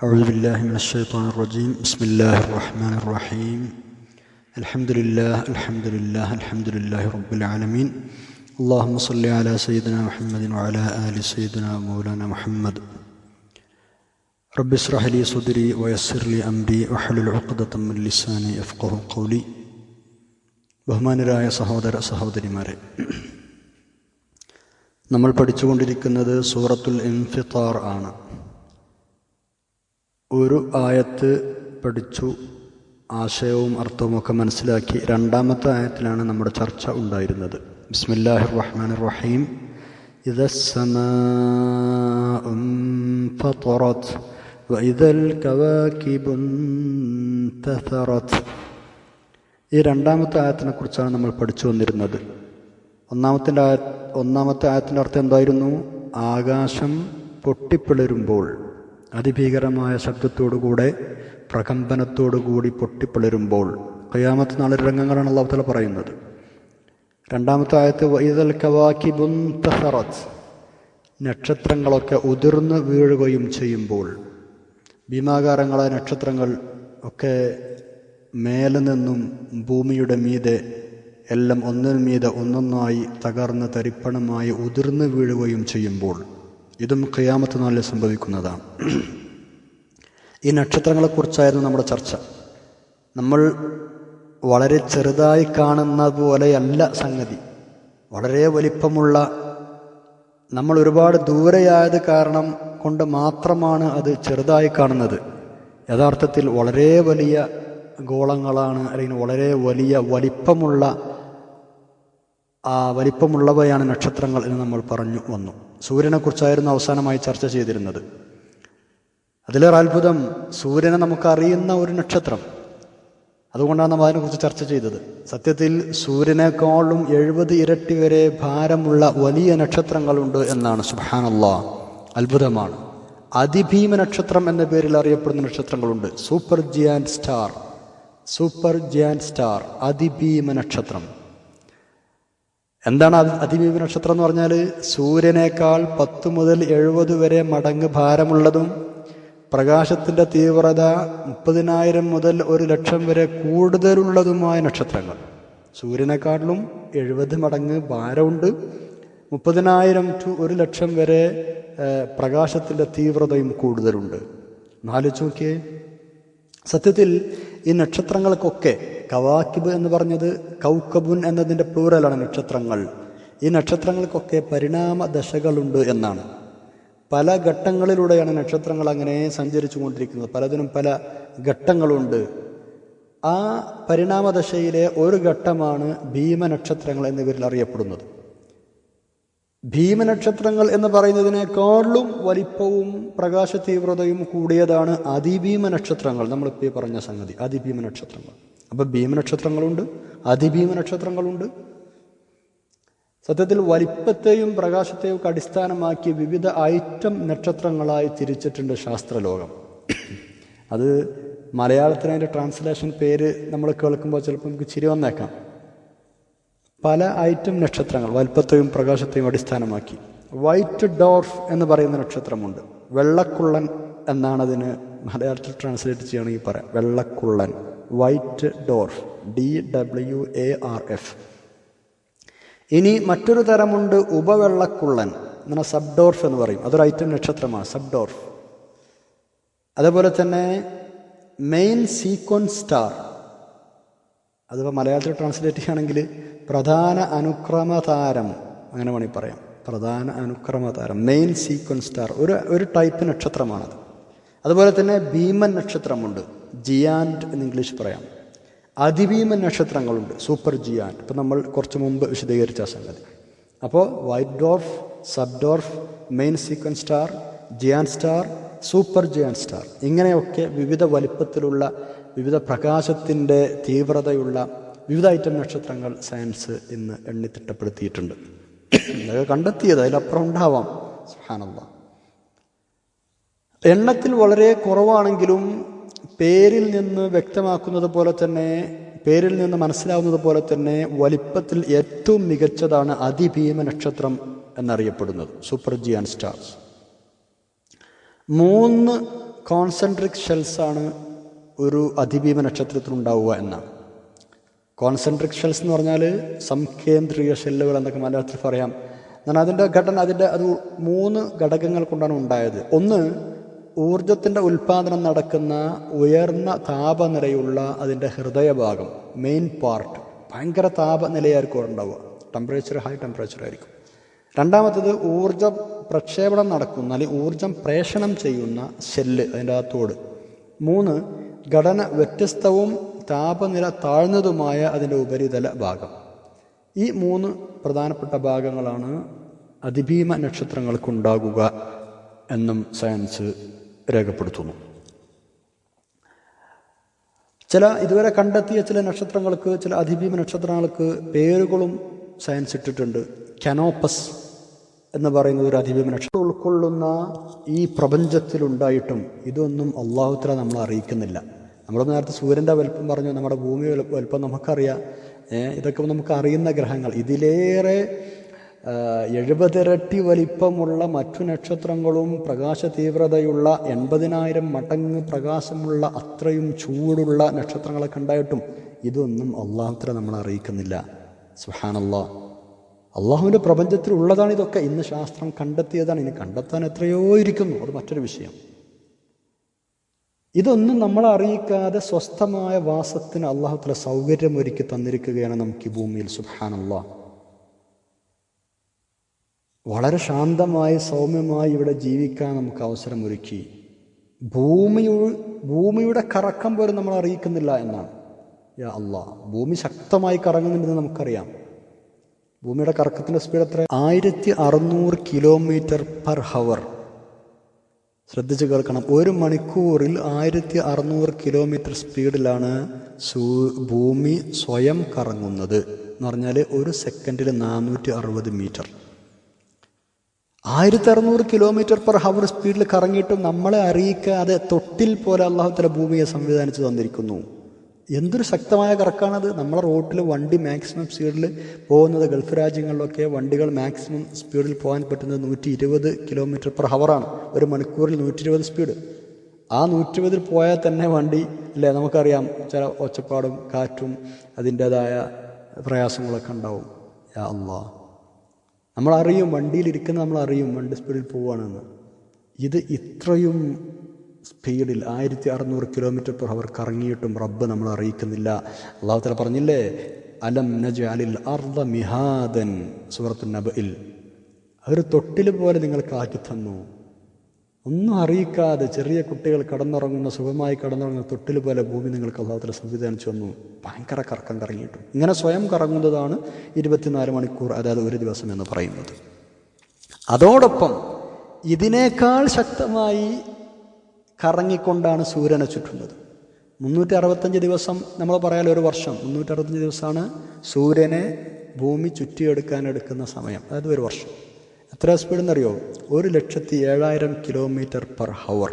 أعوذ بالله من الشيطان الرجيم بسم الله الرحمن الرحيم الحمد لله الحمد لله الحمد لله رب العالمين اللهم صل على سيدنا محمد وعلى آل سيدنا مولانا محمد رب اشرح لي صدري ويسر لي أمري واحلل عقدة من لساني يفقه قولي ബഹുമാനരായ സഹോദര സഹോദരിമാരെ നമ്മൾ പഠിച്ചുകൊണ്ടിരിക്കുന്നത് സൂറത്തുൽ ഇൻഫിത്താർ ആണ് ഒരു ആയത്ത് പഠിച്ചു ആശയവും അർത്ഥവും ഒക്കെ മനസ്സിലാക്കി രണ്ടാമത്തെ ആയത്തിലാണ് നമ്മുടെ ചർച്ച ഉണ്ടായിരുന്നത് ബിസ്മില്ലാഹി റഹ്മാൻ റഹീം إذا السماء انفطرت وإذا الكواكب انتثرت ഈ രണ്ടാമത്തെ ആയത്തിനെ കുറിച്ചാണ് നമ്മൾ പഠിച്ചു വന്നിരുന്നത് ഒന്നാമത്തെ ആയ ഒന്നാമത്തെ ആയത്തിൻ്റെ അർത്ഥം എന്തായിരുന്നു ആകാശം പൊട്ടിപ്പിളരുമ്പോൾ അതിഭീകരമായ ശബ്ദത്തോടുകൂടെ പ്രകമ്പനത്തോടുകൂടി പൊട്ടിപ്പിളരുമ്പോൾ കയ്യാമത്ത് നാളെ രംഗങ്ങളാണ് അള്ളാഹുത്തല പറയുന്നത്. രണ്ടാമത്തെ ആയത്ത് വൈതൽ കവാക്കിബുൻ തഹറത്ത് നക്ഷത്രങ്ങളൊക്കെ ഉതിർന്ന് വീഴുകയും ചെയ്യുമ്പോൾ ഭീമാകാരങ്ങളായ നക്ഷത്രങ്ങൾ ഒക്കെ മേലെ നിന്നും ഭൂമിയുടെ മീതെ എല്ലാം ഒന്നിനു മീതെ ഒന്നൊന്നായി തകർന്ന് തരിപ്പണമായി ഉതിർന്നു വീഴുകയും ചെയ്യുമ്പോൾ ഇതും ഖിയാമത്ത് നാളിൽ സംഭവിക്കുന്നതാണ്. ഈ നക്ഷത്രങ്ങളെക്കുറിച്ചായിരുന്നു നമ്മുടെ ചർച്ച. നമ്മൾ വളരെ ചെറുതായി കാണുന്ന പോലെയല്ല സംഗതി. വളരെ വലിപ്പമുള്ള നമ്മൾ ഒരുപാട് ദൂരെയായത് കാരണം കൊണ്ട് മാത്രമാണ് അത് ചെറുതായി കാണുന്നത്. യഥാർത്ഥത്തിൽ വളരെ വലിയ ഗോളങ്ങളാണ് അല്ലെങ്കിൽ വളരെ വലിയ വലിപ്പമുള്ള ആ വലിപ്പമുള്ളവയാണ് നക്ഷത്രങ്ങൾ എന്ന് നമ്മൾ പറഞ്ഞു വന്നു. സൂര്യനെക്കുറിച്ചായിരുന്നു അവസാനമായി ചർച്ച ചെയ്തിരുന്നത്. അതിലൊരു അത്ഭുതം സൂര്യനെ നമുക്കറിയുന്ന ഒരു നക്ഷത്രം. അതുകൊണ്ടാണ് നമ്മൾ അതിനെക്കുറിച്ച് ചർച്ച ചെയ്തത്. സത്യത്തിൽ സൂര്യനേക്കാളും എഴുപത് ഇരട്ടി വരെ ഭാരമുള്ള വലിയ നക്ഷത്രങ്ങളുണ്ട് എന്നാണ്. സുബാനല്ലാ അത്ഭുതമാണ്. അതിഭീമ നക്ഷത്രം എന്ന പേരിൽ അറിയപ്പെടുന്ന നക്ഷത്രങ്ങളുണ്ട്. Super giant star super giant star അതിഭീമ നക്ഷത്രം. എന്താണ് അതിമീപ നക്ഷത്രം എന്ന് പറഞ്ഞാൽ സൂര്യനേക്കാൾ പത്ത് മുതൽ എഴുപത് വരെ മടങ്ങ് ഭാരമുള്ളതും പ്രകാശത്തിന്റെ തീവ്രത മുപ്പതിനായിരം മുതൽ ഒരു ലക്ഷം വരെ കൂടുതലുള്ളതുമായ നക്ഷത്രങ്ങൾ. സൂര്യനെക്കാട്ടിലും എഴുപത് മടങ്ങ് ഭാരമുണ്ട്. മുപ്പതിനായിരം ടു ഒരു ലക്ഷം വരെ പ്രകാശത്തിന്റെ തീവ്രതയും കൂടുതലുണ്ട്. നാലു നോക്കിയേ. സത്യത്തിൽ ഈ നക്ഷത്രങ്ങൾക്കൊക്കെ കവാക്കിബ് എന്ന് പറഞ്ഞത് കൗക്കബുൻ എന്നതിന്റെ പ്ലൂറലാണ് നക്ഷത്രങ്ങൾ. ഈ നക്ഷത്രങ്ങൾക്കൊക്കെ പരിണാമ ദശകളുണ്ട് എന്നാണ്. പല ഘട്ടങ്ങളിലൂടെയാണ് നക്ഷത്രങ്ങൾ അങ്ങനെ സഞ്ചരിച്ചു കൊണ്ടിരിക്കുന്നത് പലതിനും പല ഘട്ടങ്ങളുണ്ട്. ആ പരിണാമദശയിലെ ഒരു ഘട്ടമാണ് ഭീമനക്ഷത്രങ്ങൾ എന്ന പേരിൽ അറിയപ്പെടുന്നത്. ഭീമനക്ഷത്രങ്ങൾ എന്ന് പറയുന്നതിനേക്കാളും വലിപ്പവും പ്രകാശ തീവ്രതയും കൂടിയതാണ് അതിഭീമ നക്ഷത്രങ്ങൾ നമ്മളിപ്പോൾ പറഞ്ഞ സംഗതി അതിഭീമ നക്ഷത്രങ്ങൾ അപ്പം ഭീമനക്ഷത്രങ്ങളുണ്ട് അതിഭീമനക്ഷത്രങ്ങളുണ്ട്. സത്യത്തിൽ വലിപ്പത്തെയും പ്രകാശത്തെയും ഒക്കെ അടിസ്ഥാനമാക്കി വിവിധ ഐറ്റം നക്ഷത്രങ്ങളായി തിരിച്ചിട്ടുണ്ട് ശാസ്ത്രലോകം. അത് മലയാളത്തിന് അതിന്റെ ട്രാൻസ്ലേഷൻ പേര് നമ്മൾ കേൾക്കുമ്പോൾ ചിലപ്പോൾ നമുക്ക് ചിരി വന്നേക്കാം. പല ഐറ്റം നക്ഷത്രങ്ങൾ വലിപ്പത്തെയും പ്രകാശത്തെയും അടിസ്ഥാനമാക്കി. വൈറ്റ് ഡോർഫ് എന്ന് പറയുന്ന നക്ഷത്രമുണ്ട്. വെള്ളക്കുള്ളൻ എന്നാണ് അതിന് മലയാളത്തിൽ ട്രാൻസ്ലേറ്റ് ചെയ്യണമെങ്കിൽ പറയാം. വെള്ളക്കുള്ളൻ. White dwarf D W A R F ഇനി മറ്റൊരു തരമുണ്ട് ഉപവെള്ളക്കുള്ളൻ. അങ്ങനെ സബ്ഡോർഫ് എന്ന് പറയും. അതൊരു ഐറ്റം നക്ഷത്രമാണ് സബ്ഡോർഫ്. അതുപോലെ തന്നെ മെയിൻ സീക്വൻസ് സ്റ്റാർ. അതിപ്പോൾ മലയാളത്തിൽ ട്രാൻസ്ലേറ്റ് ചെയ്യുകയാണെങ്കിൽ പ്രധാന അനുക്രമ താരം അങ്ങനെ വേണമെങ്കിൽ പറയാം. പ്രധാന അനുക്രമ താരം മെയിൻ സീക്വൻസ് സ്റ്റാർ. ഒരു ഒരു ടൈപ്പ് നക്ഷത്രമാണത്. അതുപോലെ തന്നെ ഭീമൻ നക്ഷത്രമുണ്ട്. ജിയാൻഡ് എന്ന് ഇംഗ്ലീഷ് പറയാം. അതിഭീമൻ നക്ഷത്രങ്ങളുണ്ട്. Super giant. ഇപ്പം നമ്മൾ കുറച്ച് മുമ്പ് വിശദീകരിച്ച സംഗതി. അപ്പോൾ white dwarf sub dwarf main sequence star giant star super giant star. ഇങ്ങനെയൊക്കെ വിവിധ വലിപ്പത്തിലുള്ള വിവിധ പ്രകാശത്തിന്റെ തീവ്രതയുള്ള വിവിധ ഐറ്റം നക്ഷത്രങ്ങൾ സയൻസ് ഇന്ന് എണ്ണിത്തിട്ടപ്പെടുത്തിയിട്ടുണ്ട്. ഇതൊക്കെ കണ്ടെത്തിയത് അതിലപ്പുറം ഉണ്ടാവാം. സുഹാനല്ല എണ്ണത്തിൽ വളരെ കുറവാണെങ്കിലും പേരിൽ നിന്ന് വ്യക്തമാക്കുന്നത് പോലെ തന്നെ പേരിൽ നിന്ന് മനസ്സിലാവുന്നത് പോലെ തന്നെ വലിപ്പത്തിൽ ഏറ്റവും മികച്ചതാണ് അതിഭീമ നക്ഷത്രം എന്നറിയപ്പെടുന്നത് സൂപ്പർ ജിയാൻ സ്റ്റാർസ്. മൂന്ന് കോൺസെൻട്രിക് ഷെൽസാണ് ഒരു അതിഭീമ നക്ഷത്രത്തിനുണ്ടാവുക എന്നാണ്. കോൺസെൻട്രിക് ഷെൽസ് എന്ന് പറഞ്ഞാൽ സംകേന്ദ്രീയ ഷെല്ലുകൾ എന്നൊക്കെ മലയാളത്തിൽ പറയാം. എന്നാൽ അതിന്റെ ഘടന അതിന്റെ അത് മൂന്ന് ഘടകങ്ങൾ കൊണ്ടാണ് ഉണ്ടായത്. ഒന്ന് ഊർജത്തിന്റെ ഉൽപ്പാദനം നടക്കുന്ന ഉയർന്ന താപനിലയുള്ള അതിന്റെ ഹൃദയഭാഗം മെയിൻ പാർട്ട് ഭയങ്കര താപനിലയായിരിക്കും ഉണ്ടാവുക. ടെമ്പറേച്ചർ ഹൈ ടെമ്പറേച്ചർ ആയിരിക്കും. രണ്ടാമത്തത് ഊർജ പ്രക്ഷേപണം നടക്കുന്ന അല്ലെങ്കിൽ ഊർജം പ്രേഷണം ചെയ്യുന്ന ഷെല്ല് അതിന്റെ അകത്തോട് മൂന്ന് ഘടന വ്യത്യസ്തവും താപനില താഴ്ന്നതുമായ അതിന്റെ ഉപരിതല ഭാഗം. ഈ മൂന്ന് പ്രധാനപ്പെട്ട ഭാഗങ്ങളാണ് അതിഭീമ നക്ഷത്രങ്ങൾക്കുണ്ടാകുക എന്നും സയൻസ് രേഖപ്പെടുത്തുന്നു. ചില ഇതുവരെ കണ്ടെത്തിയ ചില നക്ഷത്രങ്ങൾക്ക് ചില അതിഭീമ നക്ഷത്രങ്ങൾക്ക് പേരുകളും സയൻസ് ഇട്ടിട്ടുണ്ട്. കനോപ്പസ് എന്ന് പറയുന്നത് ഒരു അതിഭീമ നക്ഷത്രം. ഉൾക്കൊള്ളുന്ന ഈ പ്രപഞ്ചത്തിലുണ്ടായിട്ടും ഇതൊന്നും അള്ളാഹുത്തല നമ്മൾ അറിയിക്കുന്നില്ല. നമ്മൾ നേരത്തെ സൂര്യന്റെ വലുപ്പം പറഞ്ഞു നമ്മുടെ ഭൂമി വലുപ്പം നമുക്കറിയാം. ഇതൊക്കെ നമുക്ക് അറിയുന്ന ഗ്രഹങ്ങൾ. ഇതിലേറെ എഴുപതിരട്ടി വലിപ്പമുള്ള മറ്റു നക്ഷത്രങ്ങളും പ്രകാശ തീവ്രതയുള്ള എൺപതിനായിരം മടങ്ങ് പ്രകാശമുള്ള അത്രയും ചൂടുള്ള നക്ഷത്രങ്ങളൊക്കെ ഉണ്ടായിട്ടും ഇതൊന്നും അള്ളാഹുത്ര നമ്മൾ അറിയിക്കുന്നില്ല. സുഹാനല്ലാ അള്ളാഹുവിന്റെ പ്രപഞ്ചത്തിൽ ഉള്ളതാണ് ഇതൊക്കെ. ഇന്ന് ശാസ്ത്രം കണ്ടെത്തിയതാണ്. ഇനി കണ്ടെത്താൻ എത്രയോ ഇരിക്കുന്നു. അത് മറ്റൊരു വിഷയം. ഇതൊന്നും നമ്മൾ അറിയിക്കാതെ സ്വസ്ഥമായ വാസത്തിന് അള്ളാഹുത്തല സൗകര്യമൊരുക്കി തന്നിരിക്കുകയാണ് നമുക്ക് ഈ ഭൂമിയിൽ. സുഹാനല്ലാ വളരെ ശാന്തമായി സൗമ്യമായി ഇവിടെ ജീവിക്കാൻ നമുക്ക് അവസരമൊരുക്കി. ഭൂമി ഭൂമിയുടെ കറക്കം പോലും നമ്മൾ അറിയിക്കുന്നില്ല എന്നാണ്. യാ അള്ളാ ഭൂമി ശക്തമായി കറങ്ങുന്നുണ്ടെന്ന് നമുക്കറിയാം. ഭൂമിയുടെ കറക്കത്തിന്റെ സ്പീഡ് എത്ര ആയിരത്തി അറുന്നൂറ് കിലോമീറ്റർ പെർ ഹവർ ശ്രദ്ധിച്ച് കേൾക്കണം. ഒരു മണിക്കൂറിൽ ആയിരത്തി അറുന്നൂറ് കിലോമീറ്റർ സ്പീഡിലാണ് ഭൂമി സ്വയം കറങ്ങുന്നത്. എന്ന് പറഞ്ഞാൽ ഒരു സെക്കൻഡിൽ നാനൂറ്റി അറുപത് മീറ്റർ ആയിരത്തി അറുന്നൂറ് കിലോമീറ്റർ പെർ ഹവർ സ്പീഡിൽ കറങ്ങിയിട്ടും നമ്മളെ അറിയിക്കാതെ തൊട്ടിൽ പോലെ അള്ളാഹുത്തല ഭൂമിയെ സംവിധാനിച്ച് തന്നിരിക്കുന്നു. എന്തൊരു ശക്തമായ കറക്കാണത്. നമ്മളെ റോട്ടിൽ വണ്ടി മാക്സിമം സ്പീഡിൽ പോകുന്നത് ഗൾഫ് രാജ്യങ്ങളിലൊക്കെ വണ്ടികൾ മാക്സിമം സ്പീഡിൽ പോകാൻ പറ്റുന്നത് നൂറ്റി ഇരുപത് കിലോമീറ്റർ പെർ ഹവറാണ് ഒരു മണിക്കൂറിൽ നൂറ്റി ഇരുപത് സ്പീഡ് ആ നൂറ്റി ഇരുപതിൽ പോയാൽ തന്നെ വണ്ടി അല്ലേ? നമുക്കറിയാം ചില ഒച്ചപ്പാടും കാറ്റും അതിന്റേതായ പ്രയാസങ്ങളൊക്കെ ഉണ്ടാവും. യാ അള്ളാ. നമ്മളറിയും വണ്ടിയിലിരിക്കുന്ന നമ്മളറിയും വണ്ടി സ്പീഡിൽ പോവുകയാണെന്ന്. ഇത് ഇത്രയും സ്പീഡിൽ ആയിരത്തി അറുന്നൂറ് കിലോമീറ്റർ പെർ അവർ കറങ്ങിയിട്ടും റബ്ബ് നമ്മൾ അറിയിക്കുന്നില്ല. അള്ളാഹുത്തല പറഞ്ഞില്ലേ അലം നജ് അലിൽ അർദ മിഹാദൻ സുഹൃത്തു നബിൽ അവർ തൊട്ടിൽ പോലെ നിങ്ങൾക്ക് ആക്കി തന്നു. ഒന്നും അറിയിക്കാതെ ചെറിയ കുട്ടികൾ കടന്നുറങ്ങുന്ന സുഖമായി കടന്നുറങ്ങുന്ന തൊട്ടിൽ പോലെ ഭൂമി നിങ്ങൾക്ക് അള്ളാഹുത്തല സംവിധാനിച്ചു വന്നു ഭയങ്കര കറക്കം കറങ്ങിയിട്ടു. ഇങ്ങനെ സ്വയം കറങ്ങുന്നതാണ് ഇരുപത്തിനാല് മണിക്കൂർ അതായത് ഒരു ദിവസം എന്ന് പറയുന്നത്. അതോടൊപ്പം ഇതിനേക്കാൾ ശക്തമായി കറങ്ങിക്കൊണ്ടാണ് സൂര്യനെ ചുറ്റുന്നത്. മുന്നൂറ്റി അറുപത്തഞ്ച് ദിവസം നമ്മൾ പറയാലോ ഒരു വർഷം. മുന്നൂറ്റി അറുപത്തഞ്ച് ദിവസമാണ് സൂര്യനെ ഭൂമി ചുറ്റിയെടുക്കാൻ എടുക്കുന്ന സമയം. അതായത് ഒരു വർഷം. എത്ര സ്പീഡ് എന്നറിയോ ഒരു ലക്ഷത്തി ഏഴായിരം കിലോമീറ്റർ പെർ ഹവർ.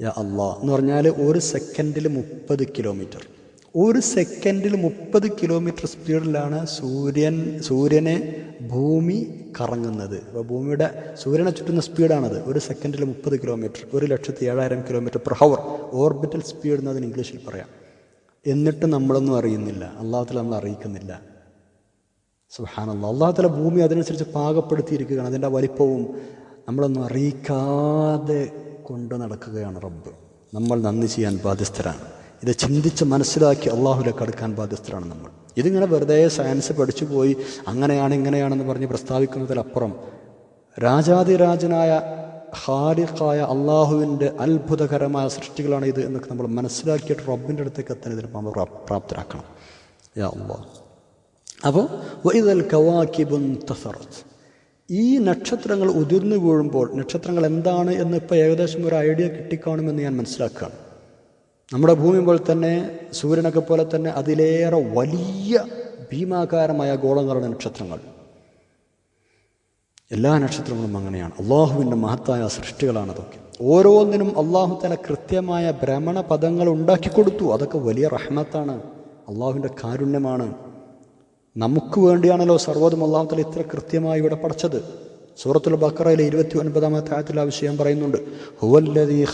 യാ അള്ളാ എന്ന് പറഞ്ഞാൽ ഒരു സെക്കൻഡിൽ മുപ്പത് കിലോമീറ്റർ. ഒരു സെക്കൻഡിൽ മുപ്പത് കിലോമീറ്റർ സ്പീഡിലാണ് സൂര്യൻ സൂര്യനെ ഭൂമി കറങ്ങുന്നത്. അപ്പോൾ ഭൂമിയുടെ സൂര്യനെ ചുറ്റുന്ന സ്പീഡാണത്. ഒരു സെക്കൻഡിൽ മുപ്പത് കിലോമീറ്റർ ഒരു ലക്ഷത്തി ഏഴായിരം kilometre per hour. Orbital speed എന്നതിന് ഇംഗ്ലീഷിൽ പറയാം. എന്നിട്ട് നമ്മളൊന്നും അറിയുന്നില്ല. അള്ളാഹത്തിൽ നമ്മൾ അറിയിക്കുന്നില്ല. സുഹാനല്ല അള്ളാഹത്തല ഭൂമി അതിനനുസരിച്ച് പാകപ്പെടുത്തിയിരിക്കുകയാണ്. അതിന്റെ വലിപ്പവും നമ്മളൊന്നും അറിയിക്കാതെ കൊണ്ട് നടക്കുകയാണ് റബ്ബ്. നമ്മൾ നന്ദി ചെയ്യാൻ ബാധ്യസ്ഥരാണ്. ഇത് ചിന്തിച്ച് മനസ്സിലാക്കി അള്ളാഹുലേക്ക് അടുക്കാൻ ബാധ്യസ്ഥരാണ് നമ്മൾ. ഇതിങ്ങനെ വെറുതെ സയൻസ് പഠിച്ചു പോയി അങ്ങനെയാണ് ഇങ്ങനെയാണെന്ന് പറഞ്ഞ് പ്രസ്താവിക്കുന്നതിലപ്പുറം രാജാതിരാജനായ ഹാലിഖായ അള്ളാഹുവിന്റെ അത്ഭുതകരമായ സൃഷ്ടികളാണ് ഇത് എന്നൊക്കെ നമ്മൾ മനസ്സിലാക്കിയിട്ട് റബ്ബിന്റെ അടുത്തേക്ക് എത്താൻ ഇതിന് പ്രാപ്തരാക്കണം. യാ അള്ളാഹ്. അപ്പോൾ വൈദൽ കവാക്കിബുൻ തസറത്ത് ഈ നക്ഷത്രങ്ങൾ ഉതിർന്നു വീഴുമ്പോൾ നക്ഷത്രങ്ങൾ എന്താണ് എന്ന് ഇപ്പോൾ ഏകദേശം ഒരു ഐഡിയ കിട്ടിക്കാണുമെന്ന് ഞാൻ മനസ്സിലാക്കുകയാണ്. നമ്മുടെ ഭൂമി പോലെ തന്നെ സൂര്യനൊക്കെ പോലെ തന്നെ അതിലേറെ വലിയ ഭീമാകാരമായ ഗോളങ്ങളുടെ നക്ഷത്രങ്ങൾ. എല്ലാ നക്ഷത്രങ്ങളും അങ്ങനെയാണ്. അള്ളാഹുവിന്റെ മഹത്തായ സൃഷ്ടികളാണ് അതൊക്കെ. ഓരോന്നിനും അള്ളാഹു തല കൃത്യമായ ഭ്രമണ പദങ്ങൾ ഉണ്ടാക്കി കൊടുത്തു. അതൊക്കെ വലിയ റഹ്മത്താണ്. അള്ളാഹുവിന്റെ കാരുണ്യമാണ്. നമുക്ക് വേണ്ടിയാണല്ലോ സർവതും അള്ളാഹുത്തല തല ഇത്ര കൃത്യമായി ഇവിടെ പഠിച്ചത് സൂറത്തുൽ ബക്കറയിലെ ഇരുപത്തി ഒൻപതാമത്തെ ആയത്തിൽ ആ വിഷയം പറയുന്നുണ്ട്. ഹുവല്ലദീ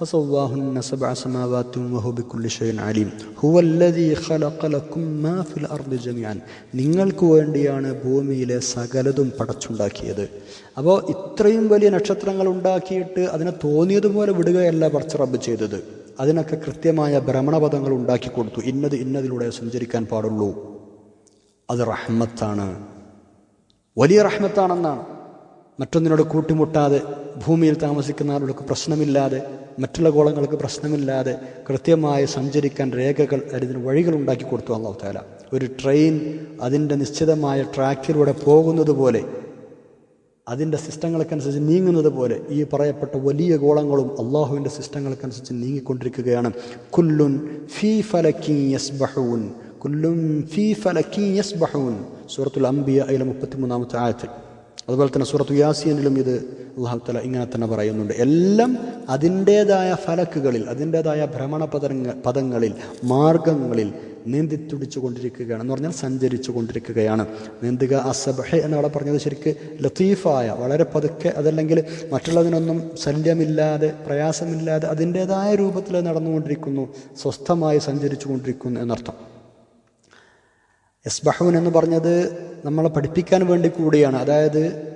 ഖലഖലകും മാ ഫിൽ അർളി ജമീഅൻ ثم استوى إلى السماء فسواهن سبع سماوات وهو بكل شيء عليم هو الذي خلق لكم ما في الأرض جميعا നിങ്ങൾക്ക് വേണ്ടിയാണ് ഭൂമിയിലെ സകലതും പടച്ചുണ്ടാക്കിയത് അപ്പോൾ ഇത്രയും വലിയ നക്ഷത്രങ്ങൾ ഉണ്ടാക്കിയിട്ട് അതിനെ തോന്നിയതുപോലെ വിടുകയല്ല പടച്ച റബ്ബ് ചെയ്തത് അതിനൊക്കെ കൃത്യമായ ഭ്രമണപഥങ്ങൾ ഉണ്ടാക്കി കൊടുത്തു ഇന്നത് ഇന്നതിലൂടെ സഞ്ചരിക്കാൻ പാടുള്ളൂ അത് റഹ്മത്താണ് വലിയ റഹ്മത്താണെന്നാണ് മറ്റൊന്നിനോട് കൂട്ടിമുട്ടാതെ ഭൂമിയിൽ താമസിക്കുന്ന ആളുകൾക്ക് പ്രശ്നമില്ലാതെ മറ്റുള്ള ഗോളങ്ങൾക്ക് പ്രശ്നമില്ലാതെ കൃത്യമായി സഞ്ചരിക്കാൻ രേഖകൾ അതിന് വഴികൾ ഉണ്ടാക്കി കൊടുത്തു അള്ളാഹു താല ഒരു ട്രെയിൻ അതിന്റെ നിശ്ചിതമായ ട്രാക്കിലൂടെ പോകുന്നത് പോലെ അതിന്റെ സിസ്റ്റങ്ങൾക്കനുസരിച്ച് നീങ്ങുന്നത് പോലെ ഈ പറയപ്പെട്ട വലിയ ഗോളങ്ങളും അള്ളാഹുവിന്റെ സിസ്റ്റങ്ങൾക്കനുസരിച്ച് നീങ്ങിക്കൊണ്ടിരിക്കുകയാണ്. കുല്ലുൻ ഫീ ഫലക്കി യസ്ബഹൂൻ. കുല്ലും ഫീ ഫലക്കി യസ്ബഹൂൻ. സൂറത്തുൽ അംബിയ അതിലെ മുപ്പത്തിമൂന്നാമത്തെ ആയത്തിൽ. അതുപോലെ തന്നെ സൂറത്ത് യാസീനിലും ഇത് അള്ളാഹു തല ഇങ്ങനെ തന്നെ പറയുന്നുണ്ട്. എല്ലാം അതിന്റേതായ ഫലക്കുകളിൽ അതിന്റേതായ ഭ്രമണ പദങ്ങ പദങ്ങളിൽ മാർഗങ്ങളിൽ നീന്തിത്തുടിച്ചു കൊണ്ടിരിക്കുകയാണ് എന്ന് പറഞ്ഞാൽ സഞ്ചരിച്ചു കൊണ്ടിരിക്കുകയാണ് നീന്തുക അസബഹ എന്നവിടെ പറഞ്ഞത് ശരിക്ക് ലത്തീഫായ വളരെ പതുക്കെ അതല്ലെങ്കിൽ മറ്റുള്ളതിനൊന്നും ശല്യമില്ലാതെ പ്രയാസമില്ലാതെ അതിന്റേതായ രൂപത്തിൽ നടന്നുകൊണ്ടിരിക്കുന്നു. സ്വസ്ഥമായി സഞ്ചരിച്ചു കൊണ്ടിരിക്കുന്നു എന്നർത്ഥം. യസ്ബഹൂൻ എന്ന് പറഞ്ഞത് നമ്മളെ പഠിപ്പിക്കാൻ വേണ്ടി കൂടിയാണ്. അതായത്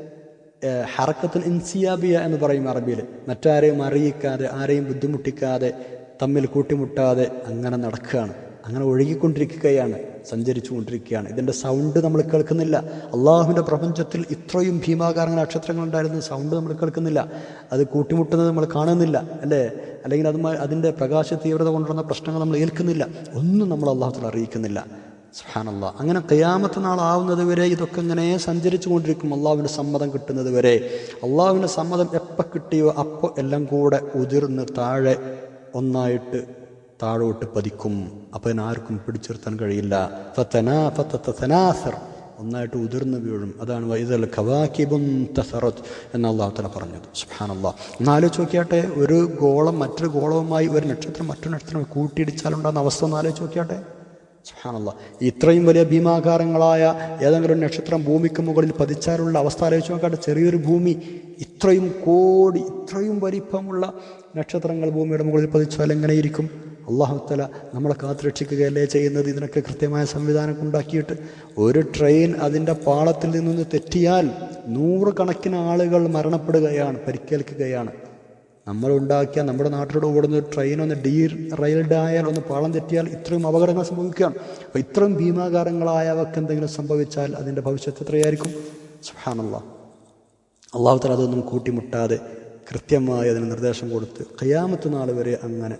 ഹറക്കത്തുൽ ഇൻസിയാബിയ എന്ന് പറയും അറബിയിൽ. മറ്റാരെയും അറിയിക്കാതെ ആരെയും ബുദ്ധിമുട്ടിക്കാതെ തമ്മിൽ കൂട്ടിമുട്ടാതെ അങ്ങനെ നടക്കുകയാണ്. അങ്ങനെ ഒഴുകിക്കൊണ്ടിരിക്കുകയാണ് സഞ്ചരിച്ചുകൊണ്ടിരിക്കുകയാണ്. ഇതിന്റെ സൗണ്ട് നമ്മൾ കേൾക്കുന്നില്ല. അള്ളാഹുവിന്റെ പ്രപഞ്ചത്തിൽ ഇത്രയും ഭീമാകാരങ്ങൾ നക്ഷത്രങ്ങൾ ഉണ്ടായിരുന്ന സൗണ്ട് നമ്മൾ കേൾക്കുന്നില്ല. അത് കൂട്ടിമുട്ടുന്നത് നമ്മൾ കാണുന്നില്ല അല്ലേ? അല്ലെങ്കിൽ അതുമായി അതിന്റെ പ്രകാശ തീവ്രത കൊണ്ടുവരുന്ന പ്രശ്നങ്ങൾ നമ്മൾ ഏൽക്കുന്നില്ല. ഒന്നും നമ്മൾ അള്ളാഹുത്തിൽ അറിയിക്കുന്നില്ല. സുഹാനല്ല അങ്ങനെ കയ്യാമത്ത് നാളാവുന്നത് വരെ ഇതൊക്കെ ഇങ്ങനെ സഞ്ചരിച്ചു കൊണ്ടിരിക്കും. അള്ളാഹുവിന്റെ സമ്മതം കിട്ടുന്നത് വരെ. അള്ളാഹുവിന്റെ സമ്മതം എപ്പോൾ കിട്ടിയോ അപ്പോൾ എല്ലാം കൂടെ ഉതിർന്ന് താഴെ ഒന്നായിട്ട് താഴോട്ട് പതിക്കും. അപ്പോൾ അതിനാർക്കും പിടിച്ചിർത്താൻ കഴിയില്ല. ഒന്നായിട്ട് ഉതിർന്നു വീഴും. അതാണ് വൈദൽ ഖവാക്കിബും തസറത്ത് എന്ന് അള്ളാഹുത്തല തല പറഞ്ഞത്. സുഹാനല്ലാ ഒന്നാലോചിച്ച് നോക്കിയാട്ടെ ഒരു ഗോളം മറ്റൊരു ഗോളവുമായി ഒരു നക്ഷത്രം മറ്റൊരു നക്ഷത്രം കൂട്ടിയിടിച്ചാലുണ്ടാകുന്ന അവസ്ഥ ഒന്ന് ആലോചിച്ച് നോക്കിയാട്ടെ. സുഹാനല്ല ഇത്രയും വലിയ ഭീമാകാരങ്ങളായ ഏതെങ്കിലും നക്ഷത്രം ഭൂമിക്ക് മുകളിൽ പതിച്ചാലുള്ള അവസ്ഥ ആലോചിച്ച് നോക്കാട്ടെ ചെറിയൊരു ഭൂമി ഇത്രയും കോടി ഇത്രയും വലിപ്പമുള്ള നക്ഷത്രങ്ങൾ ഭൂമിയുടെ മുകളിൽ പതിച്ചാൽ എങ്ങനെയിരിക്കും? അള്ളാഹുത്തല നമ്മളെ കാത്തുരക്ഷിക്കുകയല്ലേ ചെയ്യുന്നത്? ഇതിനൊക്കെ കൃത്യമായ സംവിധാനം ഉണ്ടാക്കിയിട്ട് ഒരു ട്രെയിൻ അതിന്റെ പാളത്തിൽ നിന്നൊന്ന് തെറ്റിയാൽ നൂറുകണക്കിന് ആളുകൾ മരണപ്പെടുകയാണ് പരിക്കേൽക്കുകയാണ്. നമ്മൾ ഉണ്ടാക്കിയ നമ്മുടെ നാട്ടിലൂടെ ഓടുന്ന ട്രെയിൻ ഒന്ന് ഡീ റെയിൽഡായാൽ ഒന്ന് പാളം തെറ്റിയാൽ ഇത്രയും അപകടങ്ങൾ സംഭവിക്കുകയാണ് അപ്പോൾ ഇത്രയും ഭീമാകാരങ്ങളായവർക്ക് എന്തെങ്കിലും സംഭവിച്ചാൽ അതിന്റെ ഭവിഷ്യത്ത് എത്രയായിരിക്കും? സുഹാനല്ല അള്ളാഹു തല അതൊന്നും കൂട്ടിമുട്ടാതെ കൃത്യമായി അതിന് നിർദ്ദേശം കൊടുത്ത് കയ്യാമത്ത് നാൾ വരെ അങ്ങനെ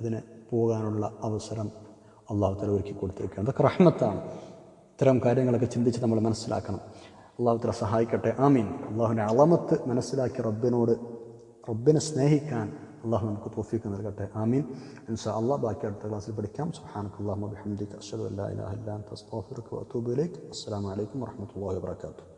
അതിന് പോകാനുള്ള അവസരം അള്ളാഹു തല ഒരുക്കി കൊടുത്തിരിക്കുകയാണ്. അതൊക്കെ റഹ്മത്താണ്. ഇത്തരം കാര്യങ്ങളൊക്കെ ചിന്തിച്ച് നമ്മൾ മനസ്സിലാക്കണം. അള്ളാഹു തല സഹായിക്കട്ടെ. ആമീൻ. അള്ളാഹുവിന്റെ അളമത്ത് മനസ്സിലാക്കി റബ്ബിനോട് റബ്ബിനെ സ്നേഹിക്കാൻ അള്ളാഹു നമുക്ക് തോഫീക്ക് നൽകട്ടെ ആമീൻ ഇൻഷാ അള്ളാഹ് ബാക്കി അടുത്ത ക്ലാസ്സിൽ പഠിക്കാം സുഹാനക്ക് അള്ളാഹു ബിഹംദിക്ക് അഷ്ഹദു അല്ലാ ഇലാഹ ഇല്ലാ അൻത അസ്തഗ്ഫിറുക വഅതൂബു ഇലൈക് അസ്സലാമു അലൈക്കും വറഹ്മത്തുള്ളാഹി വബറകാതുഹു